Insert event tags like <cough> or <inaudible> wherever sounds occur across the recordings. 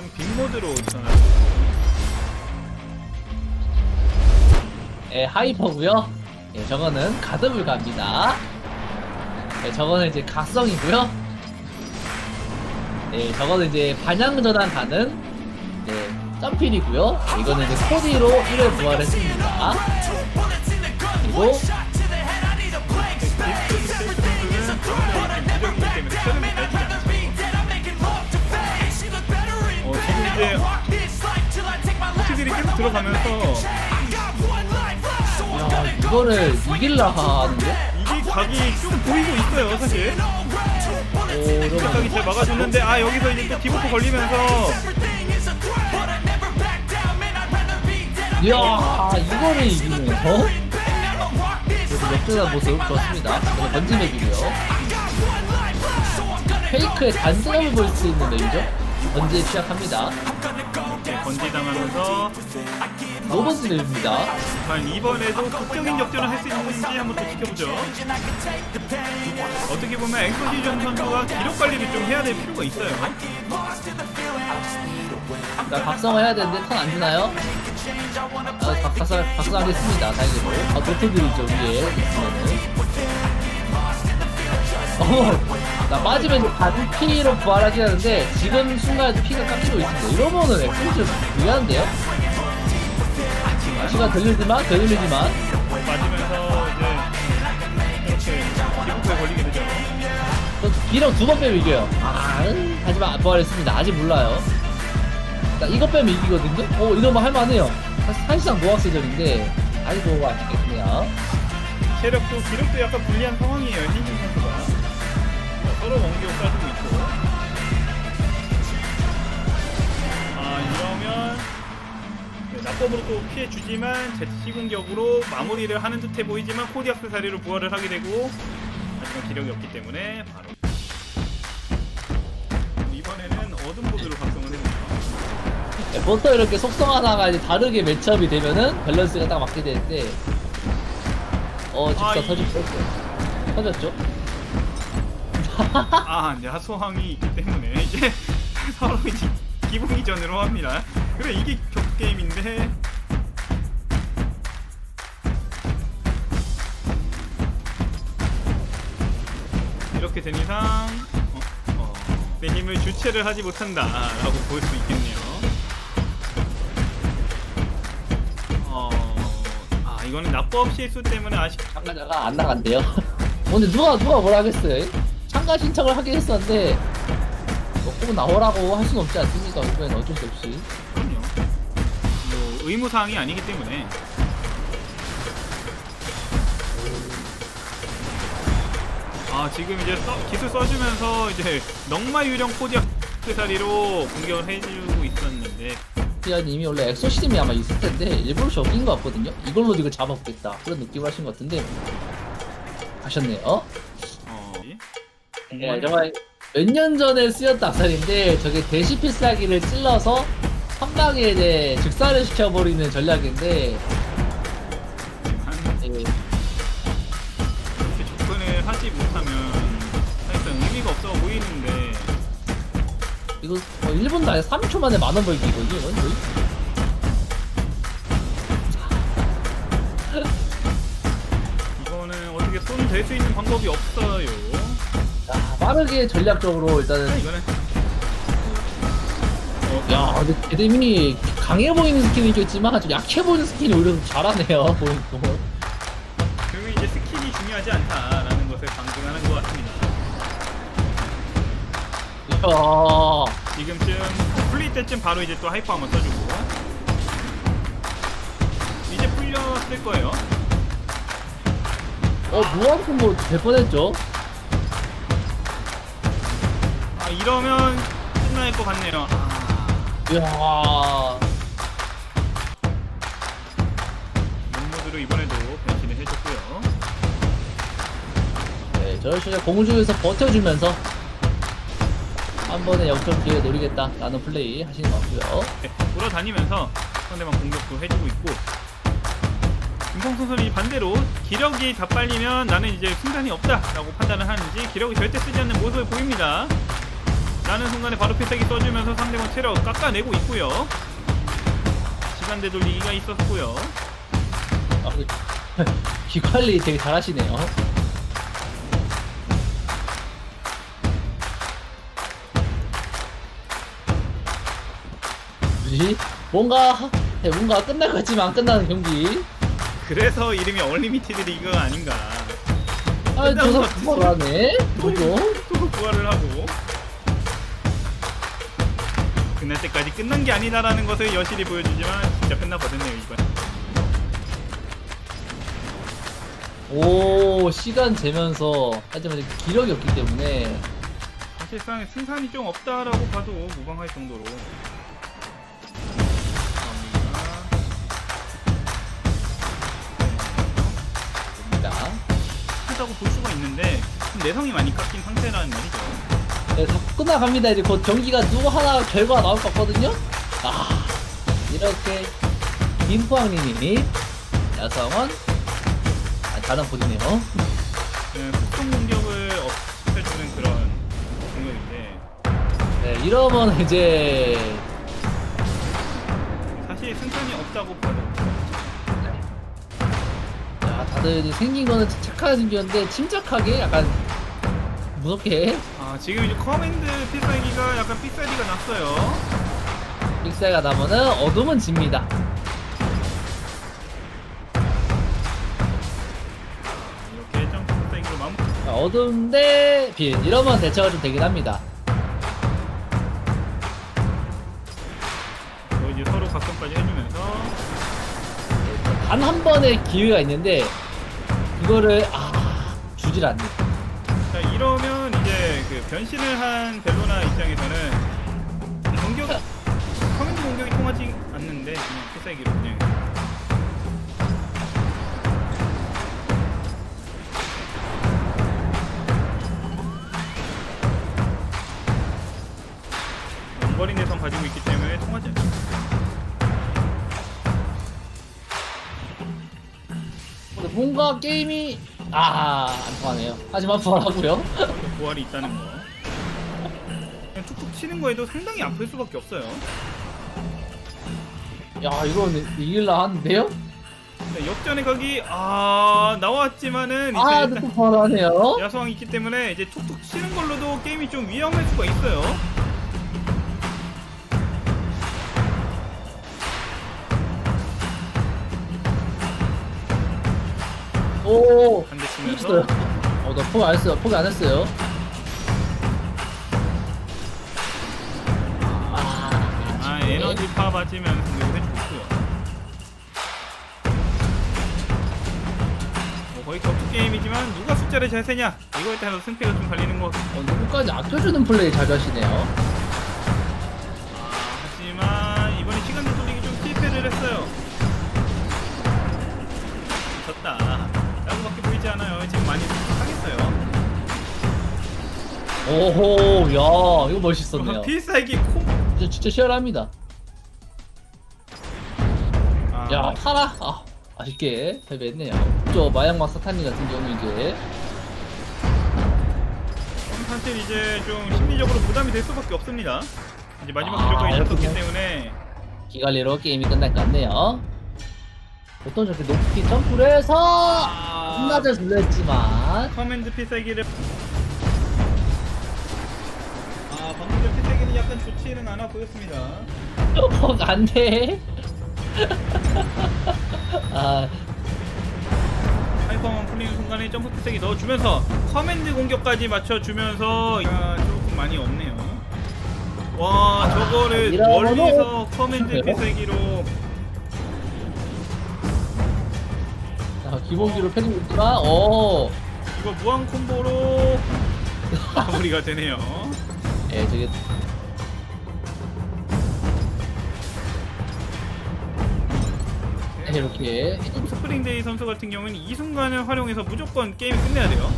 지금 빅모드로 전환. 예, 하이퍼고요. 예, 저거는 가드블 갑니다. 예, 저거는 이제 각성이고요. 예, 저거는 이제 반향 전환 가는 예, 점필이고요. 예, 이거는 이제 코디로 1회 부활했습니다. 그리고 들어가면서 야, 이거를 이길라 하는데? 이게 각이 좀 보이고 있어요, 사실. 오, 각이 이러면 잘 막아줬는데 아 여기서 이제 또 디버프 걸리면서 이야, 이거를 이기네요. 그래도 역전한 모습 좋습니다. 이거 번지 맵이고요. 페이크의 단순함을 볼 수 있는 맵이죠. 번지에 취약합니다. 이렇게 번지 당하면서 노번지 맵입니다. 과연 이번에도 극적인 역전을 할 수 있는지 한번 또 지켜보죠. 어떻게 보면 앵커시전 선수가 기록 관리를 좀 해야 될 필요가 있어요. 자, 각성을 해야 되는데 턴 안 주나요? 아, 각, 각성, 각성하겠습니다. 다행히도. 아, 노트들이죠, 위에. 있으면은. 어, 나 빠지면 반 피로 부활하긴 하는데, 지금 순간에도 피가 깎이고 있습니다. 이러면은 엑스는 좀 불리한데요? 시간 들리지만, 들리지만. 맞으면서 이제 이렇게 디버프에 걸리게 되죠. 또 비령 두번 빼면 이겨요. 아, 음, 하지만 부활했습니다. 아직 몰라요. 자, 이거 빼면 이기거든요? 어, 이러면 할만해요. 사실 사실상 노학세전인데, 아이고, 아쉽겠네요. 체력도 기록도 약간 불리한 상황이에요. 흰진 선수가 자, 서로 원기を따지고 있고. 아 이러면 네, 낙법으로 또 피해 주지만 제시 공격으로 마무리를 하는 듯해 보이지만 코디 악세사리로 부활을 하게 되고 하지만 기력이 없기 때문에 바로 이번에는 어둠 보드로 각성을 해봅니다. 네, 보통 이렇게 속성 하나가 이제 다르게 매첩이 되면은 밸런스가 딱 맞게 되는데, 어, 아, 집사 이- 터졌죠? 터졌죠? 아, 하소항이 있기 때문에 이제 <laughs> 서로 이제 기분 이전으로 합니다. 그래 이게 격투 게임인데 이렇게 된 이상 어, 어, 내 힘을 주체를 하지 못한다라고 볼 수 있겠네요. 어, 아 이거는 납법 실수 때문에 아쉽. 참가자가 안 나간대요. <laughs> 어, 근데 누가, 누가 뭐라 하겠어요? 참가 신청을 하긴 했었는데, 뭐, 꼭 나오라고 할 수는 없지 않습니까? 이번엔 어쩔 수 없이. 그럼요. 뭐 의무 사항이 아니기 때문에. 아 지금 이제 써, 기술 써주면서 이제 넉마 유령 코디 악세사리로 공격을 해주고 있었는데 피아님이 원래 엑소시즘이 아마 있을 텐데 일부러 적인 것 같거든요. 이걸로 이거 잡아보겠다 그런 느낌을 하신 것 같은데 하셨네요. 어. 네, 정말 몇 년 전에 쓰였던 악살인데 저게 대시 필살기를 찔러서 한 방에 이제 즉사를 시켜버리는 전략인데 한 예, 이렇게 접근을 하지 못하면 사실상 의미가 없어 보이는데 이거 어, 1분도 아니라 3초 만에 만원 벌기거든요. 이건 거의. 이거는 어떻게 손댈 수 있는 방법이 없어요. 자, 빠르게 전략적으로 일단은 이거는 어, 야 근데 개dem이 강해 보이는 스킬이 있겠지만 좀 약해 보이는 스킬이 오히려 좀 잘하네요 거. 그러면 이제 스킬이 중요하지 않다라는 것을 방증하는 것 같습니다. 이야 지금쯤 풀릴 때쯤 바로 이제 또 하이퍼 한번 써주고 이제 풀렸을 거예요. 어 무한 콤보 될 뻔했죠. 이러면 끝날 것 같네요. 아, 이야 몬모드로 이번에도 변신을 해줬고요. 네, 저 진짜 공중에서 버텨주면서 한 번에 0점 기회 노리겠다 라는 플레이 하시는 것 같고요. 네, 돌아다니면서 상대방 공격도 해주고 있고 김성 선수는 반대로 기력이 다 빨리면 나는 이제 순간이 없다라고 판단을 하는지 기력이 절대 쓰지 않는 모습을 보입니다. 라는 순간에 바로 필살기 써주면서 상대방 체력 깎아내고 있고요. 시간 되돌리기가 있었고요. 아, 그- <laughs> 귀 관리 되게 잘하시네요. 뭐지? 뭔가 네, 뭔가 끝날 것 같지만 안 끝나는 경기. 그래서 이름이 얼리미티드 리그가 아닌가. 아, 저거 것 같은데. 불안해. 뭐죠? 또 부활을 하고 끝날 때까지 끝난 게 아니다라는 것을 여실히 보여주지만 진짜 끝나거든요 이번. 오 시간 재면서 하지만 기력이 없기 때문에 사실상 승산이 좀 없다라고 봐도 무방할 정도로. 됩니다. 하다고 볼 수가 있는데 좀 내성이 많이 깎인 상태라는 말이죠. 네, 다 끝나갑니다. 이제 곧 경기가 누구 하나 결과가 나올 것 같거든요. 아 이렇게 김포항님이 여성원 아, 다른 보이네요. 네, 속성 공격을 없애주는 그런 공격인데 네, 이러면 이제 사실 승산이 없다고 봐도 야, 다들 이제 생긴 거는 착하게 생겼는데 침착하게 약간 무섭게 아 지금 이제 커맨드 필살기가 약간 삑사리가 났어요. 빅사이가 나면은 어둠은 집니다. 이렇게 점프 필살기로 마무리. 자, 어둠 대 빛. 이러면 대처가 좀 되긴 합니다. 뭐 이제 서로 각성까지 해주면서 단 한 번의 기회가 있는데, 이거를, 아, 주질 않네. 변신을 한 벨로나 입장에서는 공격 커맨드 공격이 통하지 않는데 그냥 필살기로 그냥 원거리 내성 가지고 있기 때문에 통하지. 근데 뭔가 게임이, 아, 안 통하네요. 하지만 부활하고요. 부활이 있다는 거. 툭툭 치는 거에도 상당히 아플 수밖에 없어요. 야, 이건 이길라 하는데요? 자, 역전의 각이 아 나왔지만은 이제 아, 일단 또 부활하네요. 야수왕이 있기 때문에 이제 툭툭 치는 걸로도 게임이 좀 위험할 수가 있어요. 오, 한대 했어요. 치면서 어, 나 포기 안 했어요. 포기 안 했어요. 에너지 파 맞으면 공격을 해주고요. 뭐 거의 격투 게임이지만 누가 숫자를 잘 세냐 이거에 따라서 승패가 좀 갈리는 거. 어, 누구까지 아껴주는 플레이 잘 하시네요. 아, 하지만 이번에 시간 되돌리기 좀 실패를 했어요. 졌다. 라고밖에 보이지 않아요. 지금 많이 상했어요. 오호, 야, 이거 멋있었네요. 필살기 코. 진짜, 진짜 시원합니다. 아, 야, 타라. 아, 아쉽게 패배했네요. 저 마약마 사탄님 같은 경우 이제 사실 이제 좀 심리적으로 부담이 될 수밖에 없습니다. 이제 마지막 아, 기록까지 잡혔기 그렇군요. 때문에 기갈리로 게임이 끝날 것 같네요. 보통 저렇게 높이 점프를 해서 아, 한나절 돌렸지만 커맨드 필살기를 아 방금 전 필살기는 약간 좋지는 않아 보였습니다. <laughs> 어, 안 돼. <laughs> 아, 하이퍼만 풀리는 순간에 점프 필살기 넣어주면서 커맨드 공격까지 맞춰주면서 아, 조금 많이 없네요. 와 저거를 이러면은- 멀리서 커맨드? 필살기로 자, 기본기로 패고 있지만, 어, 이거 무한 콤보로 <laughs> 마무리가 되네요. 예, 저게 이렇게 스프링데이 선수 같은 경우는 이 순간을 활용해서 무조건 게임을 끝내야 돼요.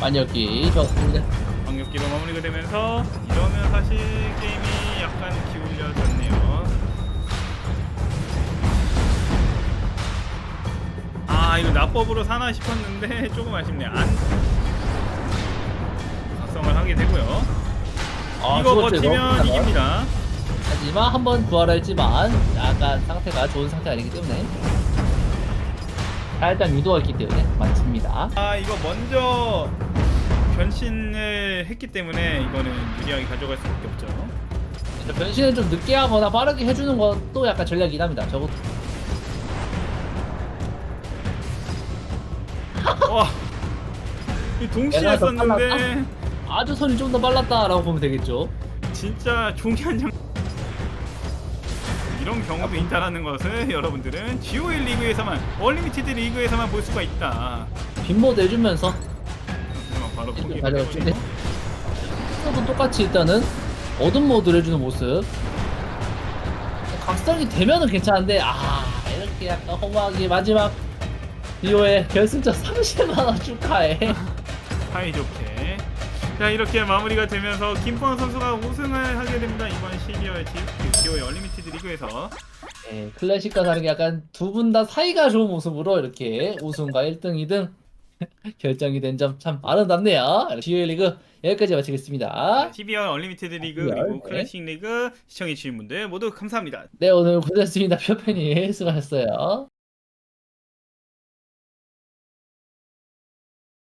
만역기 좋았습니다. 방역기로 마무리가 되면서 이러면 사실 게임이 약간 기울여졌네요. 아 이거 나법으로 사나 싶었는데 <laughs> 조금 아쉽네요. 안 작성을 하게 되고요. 아, 이거. 버티면 이깁니다. 하지만 한 번 부활 했지만 약간 상태가 좋은 상태가 아니기 때문에 살짝 유도가 있기 때문에 맞습니다. 아 이거 먼저 변신을 했기 때문에 이거는 유리하게 가져갈 수밖에 없죠. 변신을 좀 늦게 하거나 빠르게 해주는 것도 약간 전략이긴 합니다. 저거 <laughs> 와, 이 동시에 내가 더 썼는데 아주 손이 좀 더 빨랐다라고 보면 되겠죠. 진짜 종이 한 장. 이런 경우도 있다라는 것을 여러분들은 GOL 리그에서만 얼리미티드 리그에서만 볼 수가 있다. 빈모드 해주면서 하지만 바로 포기를 가져갔죠. 해버리고. 도 똑같이 일단은 어둠 모드를 해주는 모습. 각성이 되면은 괜찮은데 아 이렇게 약간 허무하게 마지막 비오의 결승전 <laughs> 30만 원 축하해. <laughs> 사이좋게. 자 이렇게 마무리가 되면서 김포원 선수가 우승을 하게 됩니다. 이번 12월 GOL 얼리미티드 리그에서. 네, 클래식과 다르게 약간 두 분 다 사이가 좋은 모습으로 이렇게 우승과 1등, 2등 <laughs> 결정이 된 점 참 아름답네요. GOL 리그 여기까지 마치겠습니다. 12월 얼리미티드 리그 12월, 그리고 네. 클래식 리그 시청해주신 분들 모두 감사합니다. 네, 오늘 고생했습니다. 표팬이 수고하셨어요.